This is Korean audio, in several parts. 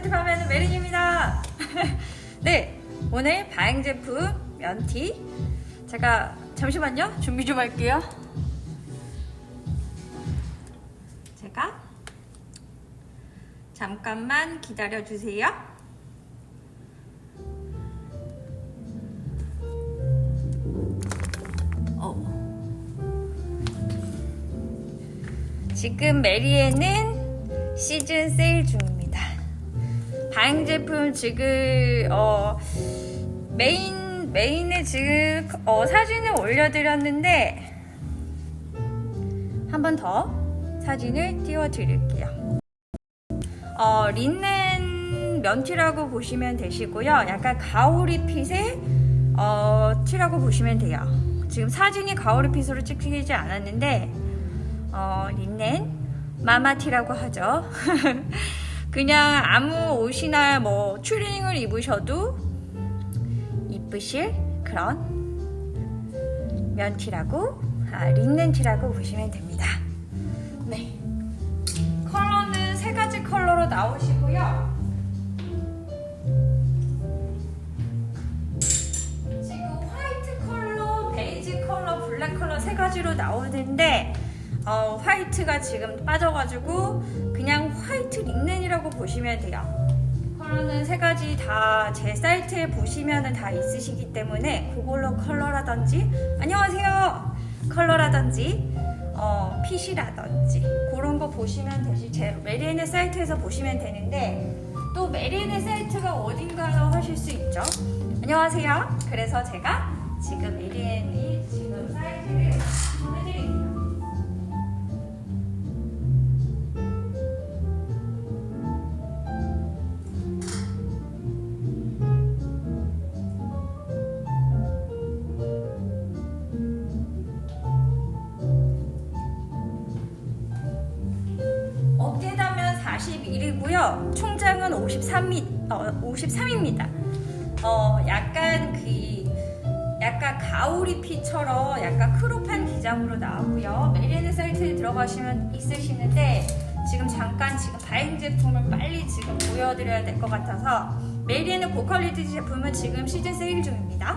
사이트 판매하는 메린입니다. 네, 오늘 바행 제품 면티. 제가 잠시만요. 준비 좀 할게요. 제가 잠깐만 기다려 주세요. 어. 지금 메리에는 시즌 세일 중입니 다. 바행 제품 지금 어, 메인 메인에 지금 어, 사진을 올려드렸는데 한 번 더 사진을 띄워드릴게요. 어, 린넨 면티라고 보시면 되시고요. 약간 가오리 핏의 어, 티라고 보시면 돼요. 지금 사진이 가오리 핏으로 찍히지 않았는데 어, 린넨 마마티라고 하죠. 그냥 아무 옷이나 뭐 추리닝을 입으셔도 이쁘실 그런 면티라고 아, 린넨티라고 보시면 됩니다. 네. 컬러는 세 가지 컬러로 나오시고요. 지금 화이트 컬러, 베이지 컬러, 블랙 컬러 세 가지로 나오는데 어, 화이트가 지금 빠져가지고 그냥 화이트 린넨이라고 보시면 돼요. 컬러는 세 가지 다 제 사이트에 보시면은 다 있으시기 때문에 그걸로 컬러라든지 안녕하세요. 컬러라든지 어, 핏이라든지 그런 거 보시면 되시 제 메리엔의 사이트에서 보시면 되는데 또 메리엔의 사이트가 어딘가요? 하실 수 있죠? 안녕하세요. 그래서 제가 지금 메리엔이 지금 사이트를 보내드립니다 53미, 어, 53입니다. 어, 약간 그 약간 가오리 피처럼 약간 크롭한 기장으로 나오고요. 메리네 사이트에 들어가시면 있으시는데 지금 잠깐 지금 바잉 제품을 빨리 지금 보여드려야 될 것 같아서 메리네 고퀄리티 제품은 지금 시즌 세일 중입니다.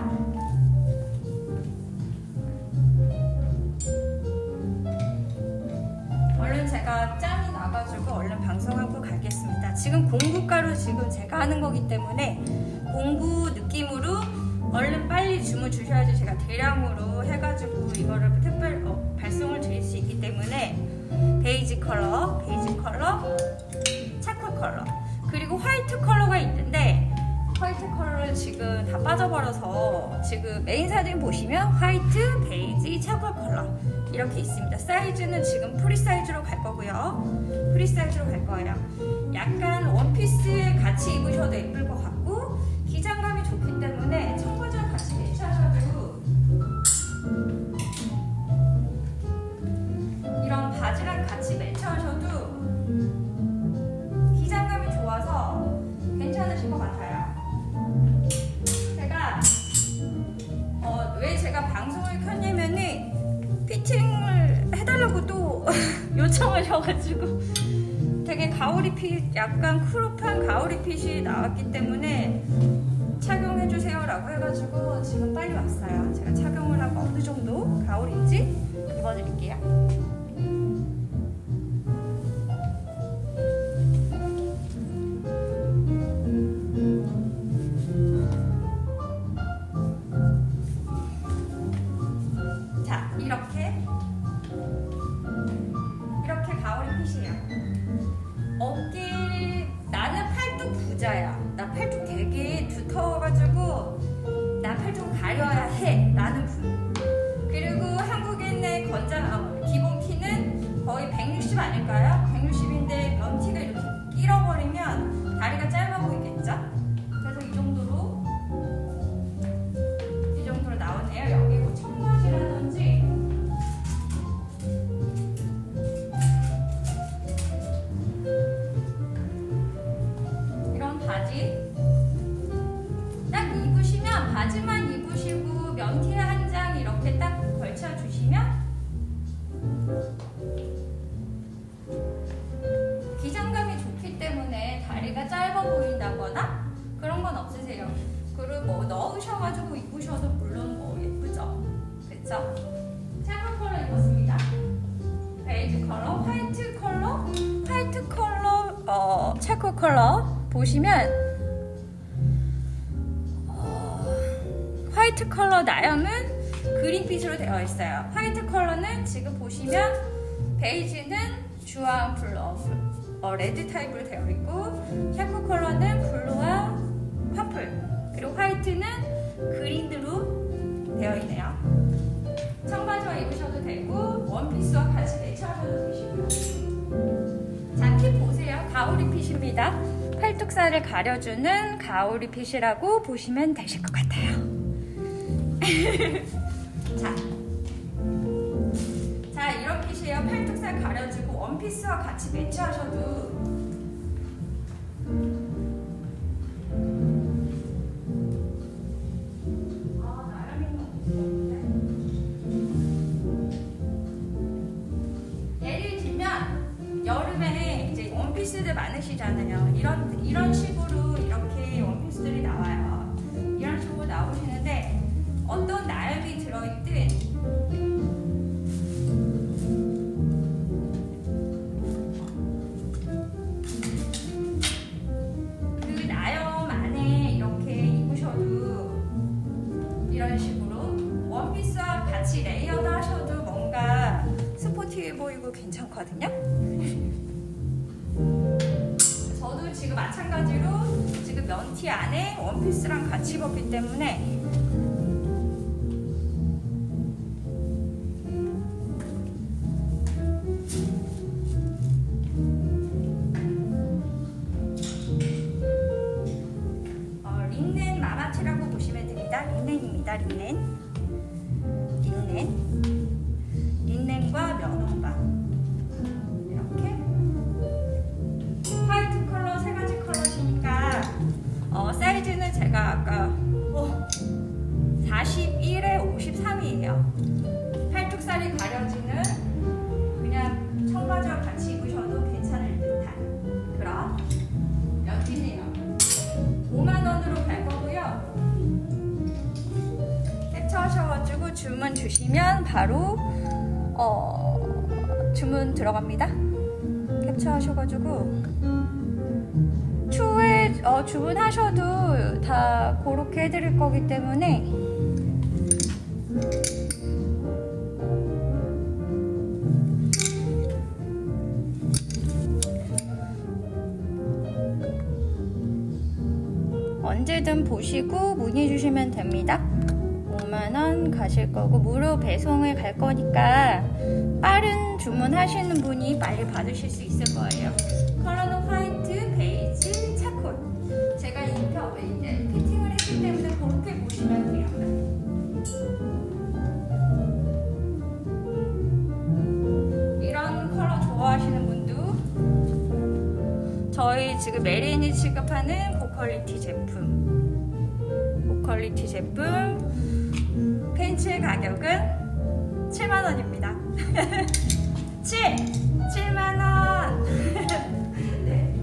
얼른 제가 짬이 나가지고 얼른 방송하고 가겠습니다. 지금 공부 지금 제가 하는 거기 때문에 공부 느낌으로 얼른 빨리 주문 주셔야지 제가 대량으로 해가지고 이거를 택배 어, 발송을 드릴 수 있기 때문에 베이지 컬러, 베이지 컬러, 차콜 컬러 그리고 화이트 컬러가 있는데 화이트 컬러를 지금 다 빠져버려서 지금 메인 사진 보시면 화이트, 베이지, 차콜 컬러 이렇게 있습니다. 사이즈는 지금 프리 사이즈로 갈 거고요. 프리 사이즈로 갈 거예요. 약간 원피스에 같이 입으셔도 예쁠 것 같고 기장감이 좋기 때문에 요청하셔가지고 되게 가오리 핏 약간 크롭한 가오리 핏이 나왔기 때문에 착용해주세요 라고 해가지고 지금 빨리 왔어요. 제가 착용을 하고 어느 정도 가오리인지 입어드릴게요. 가려야 해. 라는 분. 그리고 한국인의 권장 아, 기본 키는 거의 160 아닐까요? 거나 그런 건 없으세요. 그리고 뭐 넣으셔가지고 입으셔도 물론 뭐 예쁘죠. 그쵸? 차크 컬러 입었습니다. 베이지 컬러, 화이트 컬러, 화이트 컬러, 어, 차크 컬러 보시면 어, 화이트 컬러 나염은 그린빛으로 되어 있어요. 화이트 컬러는 지금 보시면 베이지는 주황 블러, 어, 레드 타입으로 되어 있고 샤프 컬러 화이트는 그린으로 되어 있네요. 청바지와 입으셔도 되고 원피스와 같이 매치하셔도 되시고요. 자, 핏 보세요. 가오리 핏입니다. 팔뚝살을 가려주는 가오리 핏이라고 보시면 되실 것 같아요. 자, 자 이런 핏이에요. 팔뚝살 가려주고 원피스와 같이 매치하셔도 많으시잖아요. 이런 이런 식으로 이렇게 원피스들이 나와요. 이런 식으로 나오시는데 어떤 나염이 들어있든 그 같이 레이어드 하셔도 뭔가 스포티해 보이고 괜찮거든요. 저도 지금 마찬가지로 지금 면티 안에 원피스랑 같이 입었기 때문에 어, 린넨 마마티라고 보시면 됩니다. 린넨입니다. 린넨. 린넨. 주문 주시면 바로 어, 주문 들어갑니다. 캡처하셔가지고 추후에 어, 주문하셔도 다 그렇게 해드릴 거기 때문에 언제든 보시고 문의 주시면 됩니다. 5만원 가실 거고 무료 배송을 갈 거니까 빠른 주문하시는 분이 빨리 받으실 수 있을 거예요. 컬러는 화이트, 베이지, 차콜. 제가 입혀 이제 피팅을 했기 때문에 그렇게 보시면 돼요. 이런 컬러 좋아하시는 분도 저희 지금 메린이 취급하는 고퀄리티 제품 고퀄리티 제품 팬츠의 가격은 7만원입니다 7! 7만원 네.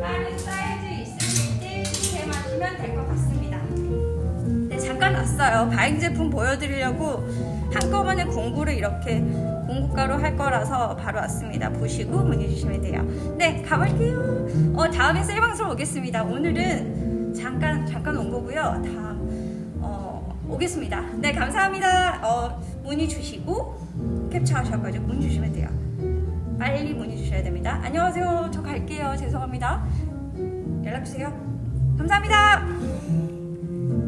다른 사이즈 있으실 때 구매하시면 될 것 같습니다 네, 잠깐 왔어요. 바잉 제품 보여드리려고 한꺼번에 공구를 이렇게 공구가로 할 거라서 바로 왔습니다. 보시고 문의 주시면 돼요. 네, 가볼게요. 어, 다음에 셀 방송 오겠습니다. 오늘은 잠깐, 잠깐 온 거고요. 다음, 어, 오겠습니다. 네, 감사합니다. 어, 문의 주시고 캡처하셔가지고 문의 주시면 돼요. 빨리 문의 주셔야 됩니다. 안녕하세요. 저 갈게요. 죄송합니다. 연락 주세요. 감사합니다.